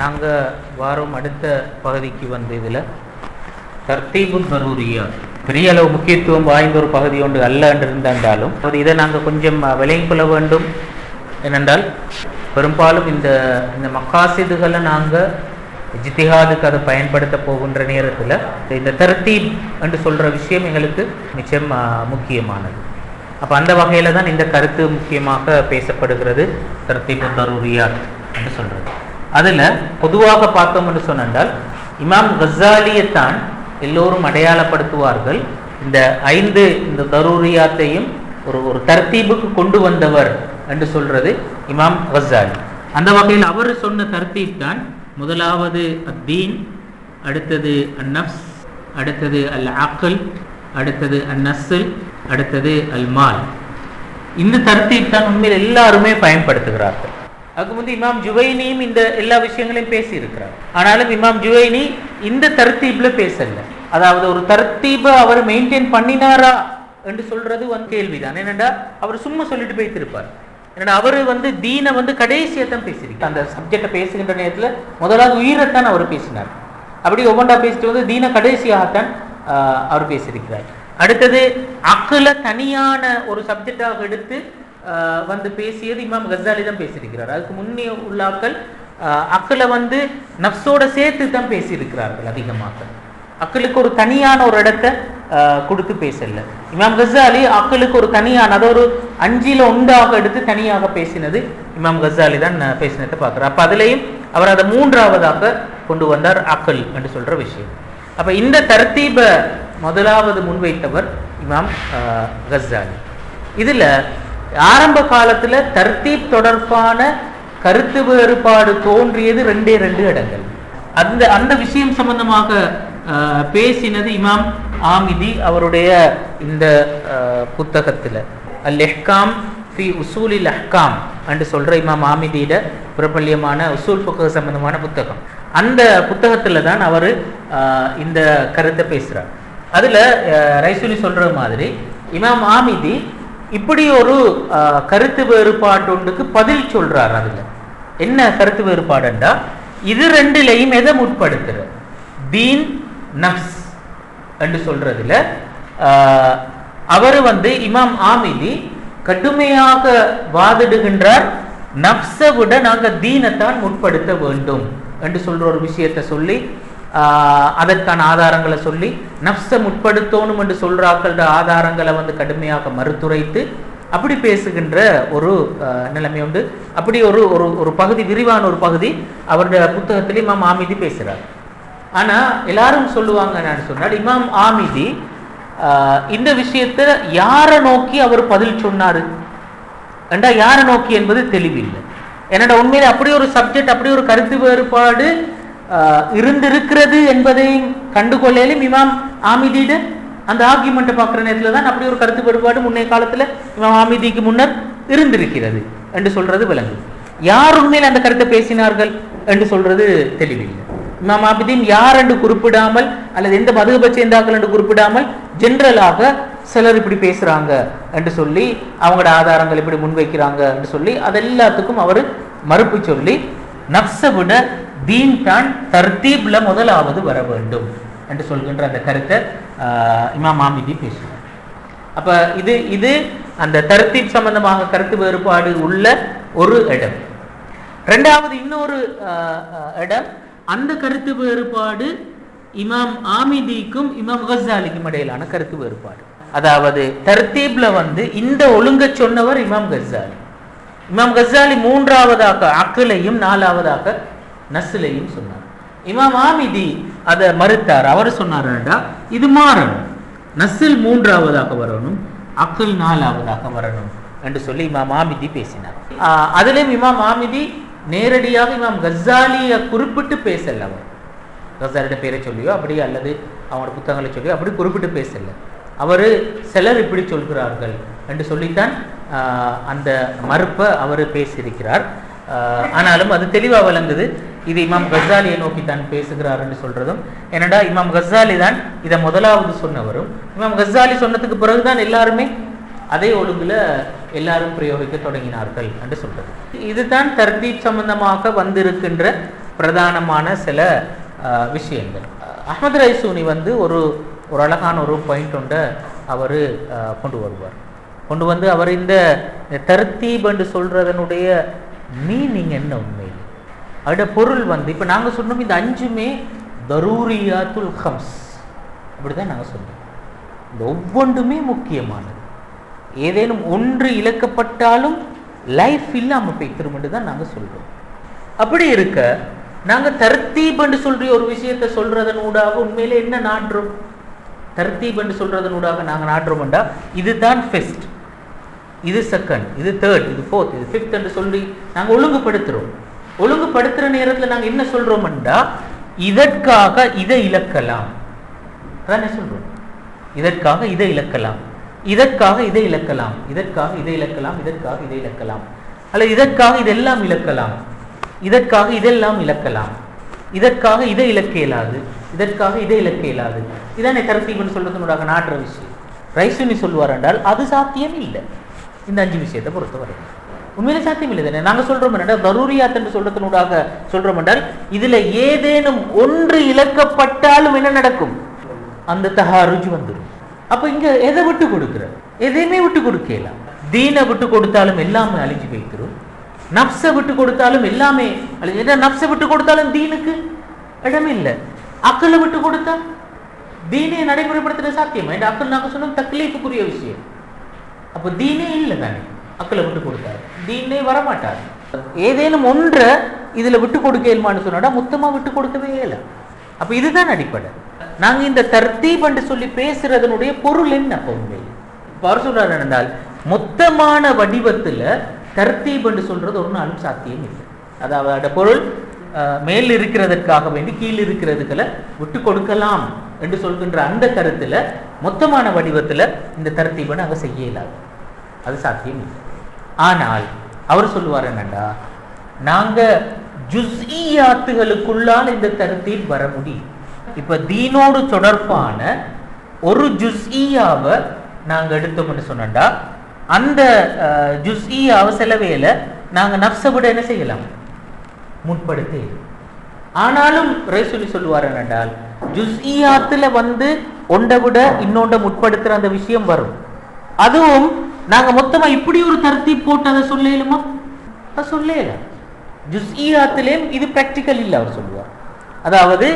நாங்கள் வாரம் அடுத்த பகுதிக்கு வந்து இதில் தர்த்தீபு தரூரியா பெரிய அளவு முக்கியத்துவம் வாய்ந்த ஒரு பகுதி ஒன்று அல்ல என்று இருந்தாலும் இதை நாங்கள் கொஞ்சம் விளங்கிக் கொள்ள வேண்டும். ஏனென்றால் பெரும்பாலும் இந்த இந்த மக்காசிதுகளை நாங்கள் ஜித்திஹாதுக்கு அதை பயன்படுத்த போகின்ற நேரத்தில் இந்த தர்த்தீப் என்று சொல்கிற விஷயம் எங்களுக்கு நிச்சயம் முக்கியமானது. அப்போ அந்த வகையில் தான் இந்த கருத்து முக்கியமாக பேசப்படுகிறது தர்த்தீபு தரூரியாத் என்று சொல்கிறது அதில் பொதுவாக பார்த்தோம் என்று சொன்னால் இமாம் கசாலியைத்தான் எல்லோரும் அடையாளப்படுத்துவார்கள். இந்த ஐந்து இந்த தரூரியாத்தையும் ஒரு ஒரு தர்த்தீபுக்கு கொண்டு வந்தவர் என்று சொல்றது இமாம் கசாலி அந்த வகையில் அவர் சொன்ன தர்த்தீப் தான் முதலாவது அத்தீன் அடுத்தது அந்நப்ஸ் அடுத்தது அல் ஆக்கல் அடுத்தது அந்நஸ்ல் அடுத்தது அல் மால் இந்த தர்த்தீப் தான் உண்மையில் எல்லாருமே பயன்படுத்துகிறார்கள். அதுக்கு முந்தி இமாம் ஜுவைனியும் இந்த எல்லா விஷயங்களையும் பேசி இருக்கிறார் ஆனாலும் இமாம் ஜுவைனி இந்த தர்த்தீப்ல பேசல. அதாவது ஒரு தர்த்தீபை அவர் மெயின்டைன் பண்ணினாரா என்று சொல்றது வந்து கேள்விதான். என்னென்னா அவர் சும்மா சொல்லிட்டு போய்த்திருப்பார். ஏன்னா அவர் வந்து தீனை வந்து கடைசியா தான் பேசியிருக்கார். அந்த சப்ஜெக்டை பேசுகின்ற நேரத்தில் முதலாவது உயிரைத்தான் அவர் பேசினார். அப்படி ஒவ்வொன்றா பேசிட்டு வந்து தீன கடைசியாகத்தான் அவர் பேசியிருக்கிறார். அடுத்தது அக்குல தனியான ஒரு சப்ஜெக்டாக எடுத்து வந்து பேசியது இமாம் கசாலி தான் பேசியிருக்கிறார். அதுக்கு முன்னே உள்ளாக்கள் அக்களை வந்து நப்சோட சேர்த்து தான் பேசியிருக்கிறார்கள் அதிகமாக. அக்களுக்கு ஒரு தனியான ஒரு இடத்தை கொடுத்து பேசல. இமாம் கசாலி அக்களுக்கு ஒரு தனியான அதை ஒரு அஞ்சில் ஒன்றாக எடுத்து தனியாக பேசினது இமாம் கசாலி தான் நான் பேசினதை பார்க்குறேன் அப்போ அதுலேயும் அவர் அதை மூன்றாவதாக கொண்டு வந்தார் அக்கல் என்று சொல்கிற விஷயம். அப்போ இந்த தரத்தீப முதலாவது முன்வைத்தவர் இமாம் கசாலி இதில் ஆரம்ப காலத்துல தர்த்தீப் தொடர்பான கருத்து வேறுபாடு தோன்றியது ரெண்டே ரெண்டு இடங்கள். அந்த அந்த விஷயம் சம்பந்தமாக பேசினது இமாம் ஆமிதி அவருடைய இந்த புத்தகத்தில். அல் எஹ்காம் ஃபி உசூலில் அஹ்காம் என்று சொல்ற இமாம் ஆமிதியிட பிரபல்யமான உசூல் புத்தக சம்பந்தமான புத்தகம். அந்த புத்தகத்தில் தான் அவர் இந்த கருத்தை பேசுகிறார் அதில் ரைசூலி சொல்கிற சொல்ற மாதிரி இமாம் ஆமிதி இப்படி ஒரு கருத்து வேறுபாடு ஒன்றுக்கு பதில் சொல்றார் அதுல. என்ன கருத்து வேறுபாடுண்டா? இது ரெண்டுலையும் எதை முற்படுத்துற? தீன் நஃப்ஸ் என்று சொல்றதுல அவர் வந்து இமாம் ஆமிதி கடுமையாக வாதிடுகின்றார் நப்ஸை விட நாங்கள் தீனத்தான் முற்படுத்த வேண்டும் என்று சொல்ற ஒரு விஷயத்தை சொல்லி அதற்கான ஆதாரங்களை சொல்லி நப்ஸை முற்படுத்தணும் என்று சொல்றாக்களோட ஆதாரங்களை வந்து கடுமையாக மறுத்துரைத்து அப்படி பேசுகின்ற ஒரு நிலைமை உண்டு. அப்படி ஒரு ஒரு ஒரு பகுதி விரிவான ஒரு பகுதி அவருடைய புத்தகத்தில் இமாம் ஆமிதி பேசுகிறார் ஆனால் எல்லாரும் சொல்லுவாங்க நான் சொன்னால் இமாம் ஆமிதி இந்த விஷயத்தை யாரை நோக்கி அவர் பதில் சொன்னார்? ஏண்டா யாரை நோக்கி என்பது தெளிவில்லை. என்னடா உண்மையில அப்படி ஒரு சப்ஜெக்ட் அப்படி ஒரு கருத்து வேறுபாடு இருந்திருக்கிறது என்பதையும் கண்டுகொள்ளையிலும் இமாம் ஆமிதியிட அந்த ஆர்கியூமெண்ட்டை பார்க்குற நேரத்தில் தான் அப்படி ஒரு கருத்து வேறுபாடு முன்னைய காலத்தில் இமாம் ஆமிதிக்கு முன்னர் இருந்திருக்கிறது என்று சொல்றது விலங்கு யார் உண்மையில் அந்த கருத்தை பேசினார்கள் என்று சொல்றது தெளிவில்லை. இமாம் ஆபிதீன் யார் என்று குறிப்பிடாமல் அல்லது எந்த மதுகப சேர்ந்தார்கள் என்று குறிப்பிடாமல் ஜென்ரலாக சிலர் இப்படி பேசுறாங்க என்று சொல்லி அவங்களோட ஆதாரங்கள் இப்படி முன்வைக்கிறாங்க என்று சொல்லி அது எல்லாத்துக்கும் அவர் மறுப்பு சொல்லி நப்சை விட தீன் தான் தர்த்தீப்ல முதலாவது வர வேண்டும் என்று சொல்கின்ற அந்த கருத்தை ஆஹ், இமாம் ஆமிதி பேசுகிறார். அப்ப இது இது அந்த தர்த்தீப் சம்பந்தமாக கருத்து வேறுபாடு உள்ள ஒரு இடம். ரெண்டாவது இன்னொரு ஆஹ், இடம் அந்த கருத்து வேறுபாடு இமாம் ஆமிதிக்கும் இமாம் கசாலிக்கும் இடையிலான கருத்து வேறுபாடு. அதாவது தர்த்தீப்ல வந்து இந்த ஒழுங்க சொன்னவர் இமாம் கசாலி இமாம் கசாலி மூன்றாவதாக அக்கலையும் நாலாவதாக நஸ்லையும் சொன்னார். இமாம் ஆமிதி அதை மறுத்தார். அவர் சொன்னார்டா இது மாறணும். நஸ்ல் மூன்றாவதாக வரணும் அக்கல் நாலாவதாக வரணும் என்று சொல்லி இமாம் ஆமிதி பேசினார். ஆஹ் அதிலும் இமாம் ஆமிதி நேரடியாக இமாம் கசாலியை குறிப்பிட்டு பேசல அவர். கசாலியோட பேரை சொல்லியோ அப்படி அல்லது அவங்களோட புத்தகங்களை சொல்லியோ அப்படி குறிப்பிட்டு பேசல. அவர் சிலர் இப்படி சொல்கிறார்கள் என்று சொல்லித்தான் ஆஹ், அந்த மறுப்பை அவர் பேசியிருக்கிறார். ஆனாலும் அது தெளிவாக விளங்குது. இது இமாம் கசாலியை நோக்கி தான் பேசுகிறார் என்று சொல்றதும் என்னடா இமாம் கசாலி தான் இதை முதலாவது சொன்னவரும்? இமாம் கசாலி சொன்னதுக்கு பிறகுதான் எல்லாருமே அதே ஒழுங்குல எல்லாரும் பிரயோகிக்க தொடங்கினார்கள் என்று சொல்றது. இதுதான் தர்தீப் சம்பந்தமாக வந்திருக்கின்ற பிரதானமான சில விஷயங்கள். அஹமது ரைசூனி வந்து ஒரு ஒரு அழகான ஒரு பாயிண்ட் ஒன்றை அவர் கொண்டு வருவார். கொண்டு வந்து அவர் இந்த தர்த்தீப் என்று சொல்றதனுடைய மீனிங் என்ன உண்மையில்? அதோட பொருள் வந்து இப்போ நாங்கள் சொன்னோம் இந்த அஞ்சுமே தரூரியாத்துல் ஹம்ஸ். அப்படிதான் நாங்கள் சொன்னோம். இந்த ஒவ்வொன்றுமே முக்கியமானது. ஏதேனும் ஒன்று இழக்கப்பட்டாலும் லைஃப் இல்லாமல் திரும்பிட்டு தான் நாங்கள் சொல்கிறோம் அப்படி இருக்க நாங்கள் தர்த்தீப் சொல்கிற ஒரு விஷயத்தை சொல்கிறதன் ஊடாக உண்மையில என்ன நாடுறோம் தர்த்தீப் சொல்கிறதன் ஊடாக நாங்கள் நாடுறோம்டா இதுதான் ஃபெஸ்ட் இது செகண்ட் இது தேர்ட் இது ஃபோர்த் இது ஃபிஃப்த் என்று சொல்லி நாங்க ஒழுங்குபடுத்துறோம். ஒழுங்குபடுத்துற நேரத்துல நாங்க என்ன சொல்றோம்டா இதற்காக இதை இழக்கலாம். அதான் சொல்றோம் இதற்காக இதை இழக்கலாம். இதற்காக இதை இழக்கலாம். இதற்காக இதை இழக்கலாம். இதற்காக இதை இழக்கலாம். அல்லது இதற்காக இதெல்லாம் இழக்கலாம். இதற்காக இதெல்லாம் இழக்கலாம். இதற்காக இதை இழக்க இயலாது. இதற்காக இதை இழக்க இயலாது. இதானே தரத்தீபன் சொல்றதுனூடாக நாட்டுற விஷயம். ரைசுனி சொல்லுவார் என்றால் அது சாத்தியம் இல்லை இந்த அஞ்சு விஷயத்தை பொறுத்தவரை. உண்மையிலே சாத்தியம் இல்லை தானே நாங்க சொல்றோம் என்னடா தரூரியாத் என்று சொல்றதனூடாக சொல்றோம் என்றால் இதுல ஏதேனும் ஒன்று இழக்கப்பட்டாலும் என்ன நடக்கும்? அந்த தஹாருஜ் வந்துடும் அப்ப இங்க எதை விட்டு கொடுக்குற எதையுமே விட்டு கொடுக்கலாம் தீனை விட்டு கொடுத்தாலும் எல்லாமே அழிஞ்சு வைத்திரும் நப்சை விட்டு கொடுத்தாலும் எல்லாமே அழிஞ்சு ஏன்னா நப்சை விட்டு கொடுத்தாலும் தீனுக்கு இடம் இல்லை. விட்டு கொடுத்தா தீனை நடைமுறைப்படுத்துற சாத்தியமா? இந்த அக்கல் நாங்க சொன்னோம் தக்லீஃபுக்குரிய விஷயம். அப்போ தீனே இல்லை தானே அக்களை விட்டு கொடுத்தாரு. தீனே வரமாட்டார். ஏதேனும் ஒன்றை இதில் விட்டு கொடுக்கலுமான்னு சொன்னா மொத்தமாக விட்டு கொடுக்கவே இல்லை அப்போ இதுதான் அடிப்படை. நாங்கள் இந்த தர்த்தீப் என்று சொல்லி பேசுறதனுடைய பொருள் என்ன அப்போ உண்மையில்? இப்போ அவர் சொல்றாரு என்றால் மொத்தமான வடிவத்தில் தர்த்தீப் என்று சொல்றது ஒரு நாளும் சாத்தியம் இல்லை. அதாவது பொருள் மேல் இருக்கிறதற்காக வேண்டி கீழ் இருக்கிறதுக்களை விட்டு கொடுக்கலாம் என்று சொல்கின்ற அந்த கருத்துல மொத்தமான வடிவத்துல இந்த தர்த்தீபை நாங்க செய்ய இயலாது. அது சாத்தியம் இல்லை. ஆனால் அவர் சொல்லுவார் என்னண்டா நாங்கள் ஜுஸ்இயாத்துகளுக்குள்ளால் இந்த தருத்தில் வர முடியும். இப்போ தீனோடு தொடர்பான ஒரு ஜுஸ்இயாவை நாங்கள் எடுத்தோம்னு சொன்னோம்டா அந்த ஜுஸ்இயாவை சில வேலை நாங்கள் நப்சை விட என்ன செய்யலாம்? முற்படுத்தி. ஆனாலும் ரேசுலி சொல்லுவார் என்னென்றால் ஜுஸ்இயாத்தில் வந்து ஒன்றை விட இன்னொன்றை முற்படுத்துகிற அந்த விஷயம் வரும். அதுவும் நாங்க மொத்தமா இப்படி ஒரு தருத்தி போட்டு அதை சொல்லலுமா? சொல்லல. ஜுஸ் ஈயாத்திலேயும் இது பிராக்டிக்கல் இல்லை அவர் சொல்லுவார். அதாவது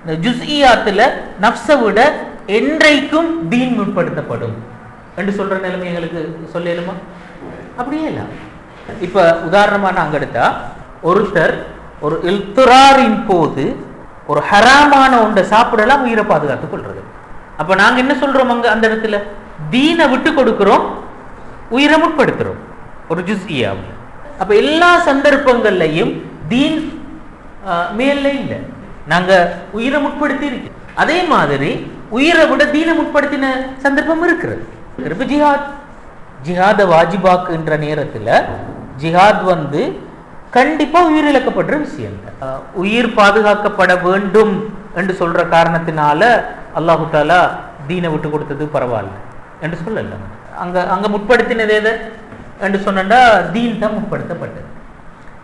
இந்த ஜுஸ்இயாத்துல நப்சை விட என்றைக்கும் தீன் முற்படுத்தப்படும் என்று சொல்ற நிலைமை எங்களுக்கு சொல்லலுமா? அப்படியே இல்லை. இப்ப உதாரணமா நாங்க எடுத்தா ஒருத்தர் ஒரு இல்துராரின் போது ஒரு ஹராமான ஒன்றை சாப்பிடலாம் உயிரை பாதுகாத்துக் கொள்றது. அப்ப நாங்க என்ன சொல்றோம் அங்க அந்த இடத்துல? தீனை விட்டு கொடுக்கிறோம் உயிரை முற்படுத்துறோம். ஒரு ஜுஸ்இயாவில் அப்ப எல்லா சந்தர்ப்பங்கள்லையும் தீன் ஆஹ், இல்லை. நாங்க உயிரை முற்படுத்தி இருக்கு அதே மாதிரி உயிரை விட தீனை முற்படுத்தின சந்தர்ப்பம் இருக்கிறது. இப்ப ஜிஹாத். ஜிஹாத வாஜிபாக்குன்ற நேரத்துல ஜிஹாத் வந்து கண்டிப்பா உயிரிழக்கப்படுற விஷயம். அஹ், உயிர் பாதுகாக்கப்பட வேண்டும் என்று சொல்ற காரணத்தினால அல்லாஹு தாலா தீனை விட்டு கொடுத்தது பரவாயில்ல. என்று சொல்லல. அங்க அங்க முற்படுத்தினது எது? என்று சொன்னா தீன் தான் முற்படுத்தப்பட்டது.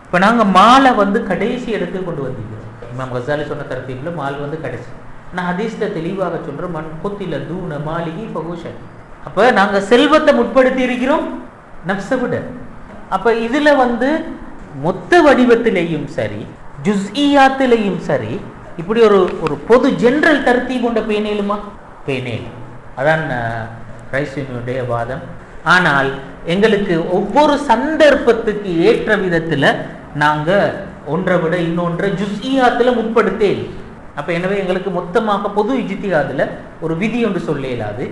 இப்ப நாங்க மாலை வந்து கடைசி இடத்துக்கு கொண்டு வந்திருக்கிறோம். இமாம் கசாலி சொன்ன தரத்தீப்ல மால் வந்து கடைசி. நான் அதிர்ஷ்ட தெளிவாக சொல்றேன் மண் கொத்தில தூண மாளிகை பகுஷன் அப்ப நாங்க செல்வத்தை முற்படுத்தி இருக்கிறோம் நப்சை விட. அப்ப இதுல வந்து மொத்த வடிவத்திலேயும் சரி ஜுஸ்இயாத்திலையும் சரி இப்படி ஒரு ஒரு பொது ஜென்ரல் தருத்தி கொண்ட பேனேலுமா பேனேல் அதான் ரைசினுடைய வாதம். ஆனால் எங்களுக்கு ஒவ்வொரு சந்தர்ப்பத்துக்கு ஏற்ற விதத்தில் நாங்கள் ஒன்றை விட இன்னொன்றை ஜுஸ்இயாத்துல முற்படுத்தே அப்போ எனவே எங்களுக்கு மொத்தமாக பொது இஜித்தியாதுல ஒரு விதி ஒன்று சொல்ல இயலாது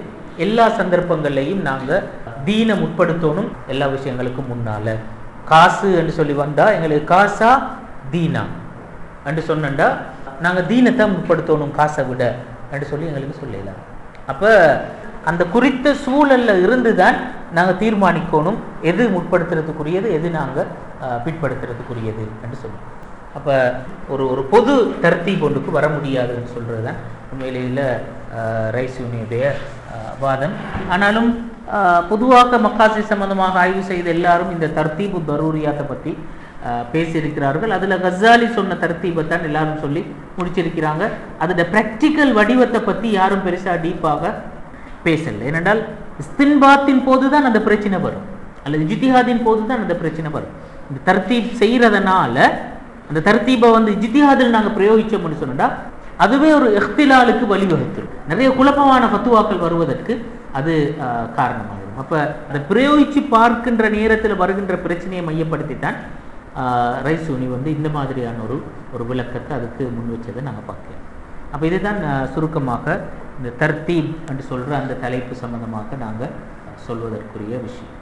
எல்லா சந்தர்ப்பங்கள்லையும் நாங்கள் தீனை முற்படுத்தணும் எல்லா விஷயங்களுக்கும் முன்னால். காசு என்று சொல்லி வந்தால் எங்களுக்கு காசா தீனா. என்று சொன்னண்டா நாங்கள் தீனத்தை முற்படுத்தணும் காசை விட. என்று சொல்லி எங்களுக்கு சொல்லலாம் அப்போ அந்த குறித்த சூழலில் இருந்து தான் நாங்கள் தீர்மானிக்கணும். எது முற்படுத்துறதுக்குரியது எது நாங்கள் பிற்படுத்துறதுக்குரியது என்று சொல்லுவோம் அப்போ ஒரு ஒரு பொது தர்த்தி ஒன்றுக்கு வர முடியாதுன்னு சொல்கிறது தான் உண்மையிலேயில் ரைஸ் யூனியுடைய வாதம். ஆனாலும் பொதுவாக மக்காசி சம்பந்தமாக ஆய்வு செய்த எல்லாரும் இந்த தர்த்தீபு தரூரியாத்தை பற்றி பேசியிருக்கிறார்கள். அதில் கசாலி சொன்ன தர்த்தீபை தான் எல்லாரும் சொல்லி முடிச்சிருக்கிறாங்க. அதோட ப்ராக்டிக்கல் வடிவத்தை பற்றி யாரும் பெருசாக டீப்பாக பேசல. ஏனென்றால் இஸ்தின்பாத்தின் போது தான் அந்த பிரச்சனை வரும். அல்லது ஜித்திஹாதின் போது தான் அந்த பிரச்சனை வரும். இந்த தர்த்தீப் செய்கிறதுனால அந்த தர்த்தீபை வந்து ஜித்திஹாதில் நாங்கள் பிரயோகிச்சோம்னு சொன்னால் அதுவே ஒரு இஃப்திலாலுக்கு வழிவகுத்துரும் நிறைய குழப்பமான ஃபத்துவாக்கள் வருவதற்கு அது காரணமாகிடும் காரணமாகும் அப்போ அதை பிரயோகித்து பார்க்கின்ற நேரத்தில் வருகின்ற பிரச்சனையை மையப்படுத்தித்தான் ரைஸ் ரைசூனி வந்து இந்த மாதிரியான ஒரு ஒரு விளக்கத்தை அதுக்கு முன் வச்சதை நாங்கள் பார்க்கலாம் அப்போ இதுதான் சுருக்கமாக இந்த தர்த்தீப் என்று சொல்கிற அந்த தலைப்பு சம்பந்தமாக நாங்கள் சொல்வதற்குரிய விஷயம்.